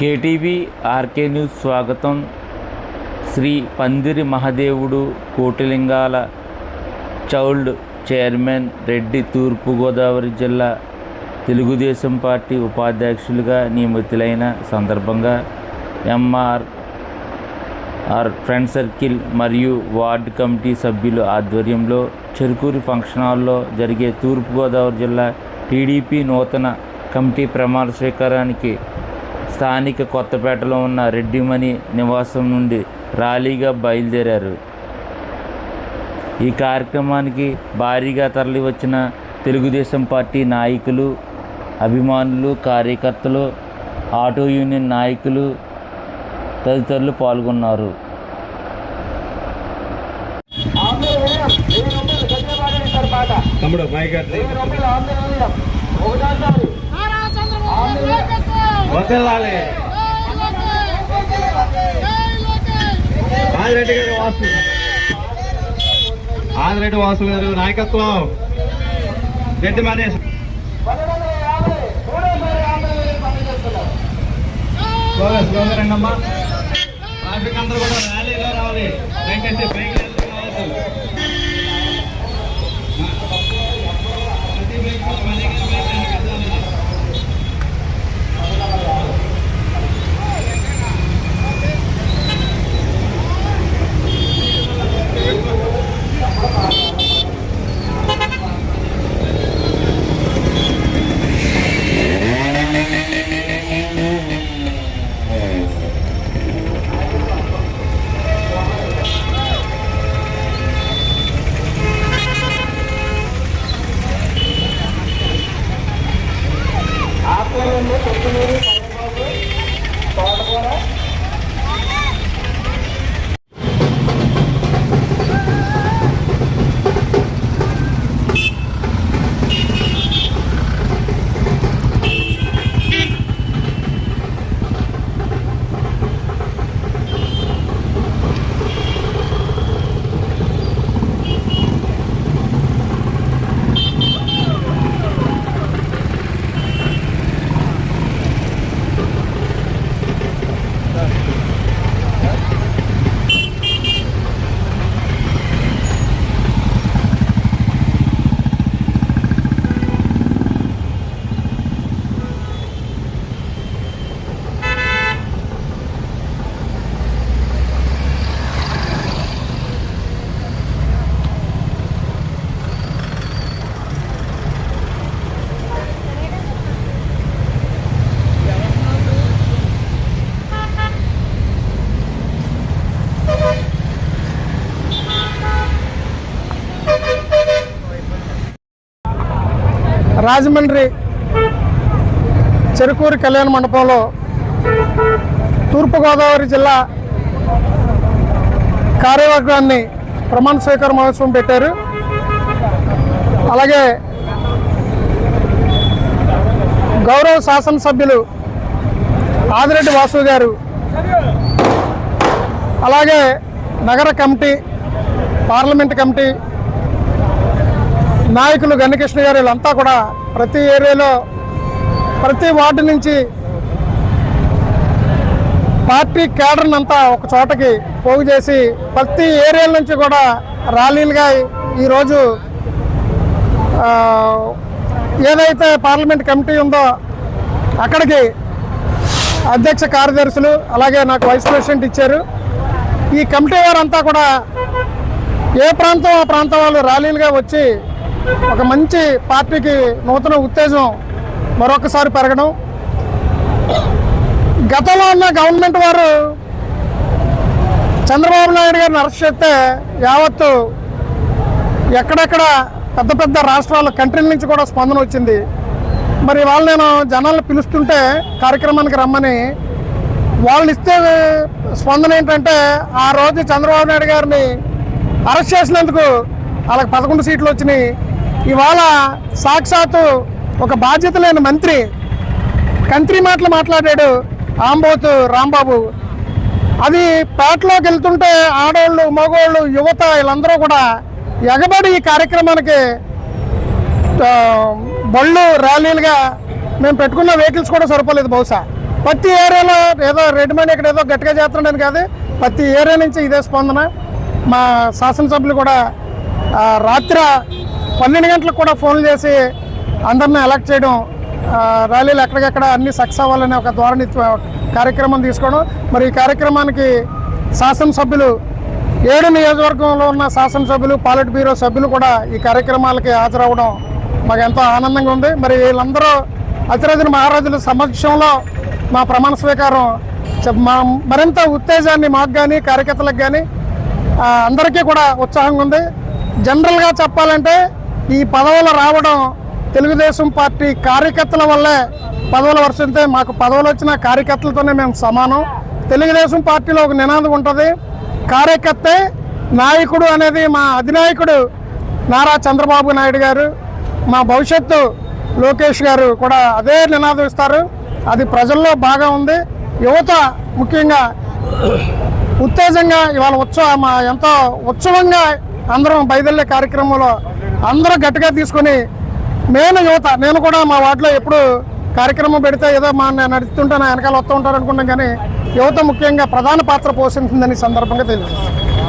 KTV RK news స్వాగతం. శ్రీ పందిరి మహదేవుడు కోటిలింగాల చౌల్డ్ chairman Reddy తూర్పుగోదావరి జిల్లా తెలుగుదేశం పార్టీ ఉపాధ్యక్షులుగా నియమితులైన సందర్భంగా ఎంఆర్ ఆర్ ఫ్రెండ్ సర్కిల్ మరియు వార్డ్ కమిటీ సభ్యుల ఆధ్వర్యంలో చెరుకూరి ఫంక్షన్ హాల్లో జరిగే తూర్పుగోదావరి జిల్లా టీడీపీ నూతన కమిటీ ప్రమాణ స్వీకారానికి స్థానిక కొత్తపేటలో ఉన్న రెడ్డిమణి నివాసం నుండి ర్యాలీగా బయలుదేరారు. ఈ కార్యక్రమానికి భారీగా తరలివచ్చిన తెలుగుదేశం పార్టీ నాయకులు అభిమానులు కార్యకర్తలు ఆటో యూనియన్ నాయకులు తదితరులు పాల్గొన్నారు. తమ్ముడు మైక్ అట్లే వదలాలి. ఆదిరెడ్డి గారు వాసు. ఆదిరెడ్డి వాసు గారు నాయకత్వం. రెడ్డి మానేష్ స్లోగా స్లోగా రండి అమ్మా ట్రాఫిక్ అందరూ కూడా ర్యాలీలో రావాలి. బైక్ రాజమండ్రి చెరుకూరు కళ్యాణ మండపంలో తూర్పుగోదావరి జిల్లా కార్యవర్గాన్ని ప్రమాణ స్వీకార మహోత్సవం పెట్టారు. అలాగే గౌరవ శాసనసభ్యులు ఆదిరెడ్డి వాసు గారు అలాగే నగర కమిటీ పార్లమెంట్ కమిటీ నాయకులు గన్నకృష్ణ గారు వీళ్ళంతా కూడా ప్రతి ఏరియాలో ప్రతి వార్డు నుంచి పార్టీ కేడర్ని అంతా ఒక చోటకి పోగు చేసి ప్రతి ఏరియాల నుంచి కూడా ర్యాలీలుగా ఈరోజు ఏదైతే పార్లమెంట్ కమిటీ ఉందో అక్కడికి అధ్యక్ష కార్యదర్శులు అలాగే నాకు వైస్ ప్రెసిడెంట్ ఇచ్చారు. ఈ కమిటీ వారంతా కూడా ఏ ప్రాంతం ఆ ప్రాంతం వాళ్ళు ర్యాలీలుగా వచ్చి ఒక మంచి పార్టీకి నూతన ఉత్తేజం మరొకసారి పెరగడం. గతంలో ఉన్న గవర్నమెంట్ వారు చంద్రబాబు నాయుడు గారిని అరెస్ట్ చేస్తే యావత్తు ఎక్కడెక్కడ పెద్ద పెద్ద రాష్ట్రాల కంట్రీల నుంచి కూడా స్పందన వచ్చింది. మరి వాళ్ళు నేను జనాలను పిలుస్తుంటే కార్యక్రమానికి రమ్మని వాళ్ళు ఇస్తే స్పందన ఏంటంటే ఆ రోజు చంద్రబాబు నాయుడు గారిని అరెస్ట్ చేసినందుకు వాళ్ళకి పదకొండు సీట్లు వచ్చినాయి. ఇవాళ సాక్షాత్తు ఒక బాధ్యత లేని మంత్రి కంత్రి మాటలు మాట్లాడాడు ఆంబోతు రాంబాబు. అది పేటలోకి వెళ్తుంటే ఆడవాళ్ళు మగవాళ్ళు యువత వీళ్ళందరూ కూడా ఎగబడి ఈ కార్యక్రమానికి బళ్ళు ర్యాలీలుగా మేము పెట్టుకున్న వెహికల్స్ కూడా సరిపోలేదు బహుశా. ప్రతి ఏరియాలో ఏదో రెడీమేడ్ ఇక్కడ ఏదో గట్టిగా చేస్తుండని కాదు ప్రతి ఏరియా నుంచి ఇదే స్పందన. మా శాసనసభ్యులు కూడా రాత్రి పన్నెండు గంటలకు కూడా ఫోన్లు చేసి అందరిని ఎలక్ట్ చేయడం ర్యాలీలు ఎక్కడికెక్కడ అన్ని సక్సెస్ అవ్వాలనే ఒక ధోరణి కార్యక్రమం తీసుకోవడం. మరి ఈ కార్యక్రమానికి శాసనసభ్యులు ఏడు నియోజకవర్గంలో ఉన్న శాసనసభ్యులు పాలిట్ బ్యూరో సభ్యులు కూడా ఈ కార్యక్రమాలకి హాజరవ్వడం మాకు ఎంతో ఆనందంగా ఉంది. మరి వీళ్ళందరూ అతిరథుల మహారాజుల సమక్షంలో మా ప్రమాణ స్వీకారం మా మరింత ఉత్తేజాన్ని మాకు కానీ కార్యకర్తలకు కానీ అందరికీ కూడా ఉత్సాహంగా ఉంది. జనరల్గా చెప్పాలంటే ఈ పదవులు రావడం తెలుగుదేశం పార్టీ కార్యకర్తల వల్లే పదవులు వరుసంతే మాకు పదవులు వచ్చిన కార్యకర్తలతోనే మేము సమానం. తెలుగుదేశం పార్టీలో ఒక నినాదం ఉంటుంది. కార్యకర్తే నాయకుడు అనేది మా అధినాయకుడు నారా చంద్రబాబు నాయుడు గారు. మా భవిష్యత్తు లోకేష్ గారు కూడా అదే నినాదం ఇస్తారు. అది ప్రజల్లో బాగా ఉంది. యువత ముఖ్యంగా ఉత్తేజంగా ఇవాళ ఉత్సవ మా ఎంతో ఉత్సవంగా అందరం బయదల్లే కార్యక్రమంలో అందరూ గట్టిగా తీసుకొని నేను యువత నేను కూడా మా వార్డులో ఎప్పుడు కార్యక్రమం పెడితే ఏదో మా నడుస్తుంటే నా వెనకాల వస్తూ ఉంటారు అనుకున్నాం కానీ యువత ముఖ్యంగా ప్రధాన పాత్ర పోషించిందని సందర్భంగా తెలియజేస్తాను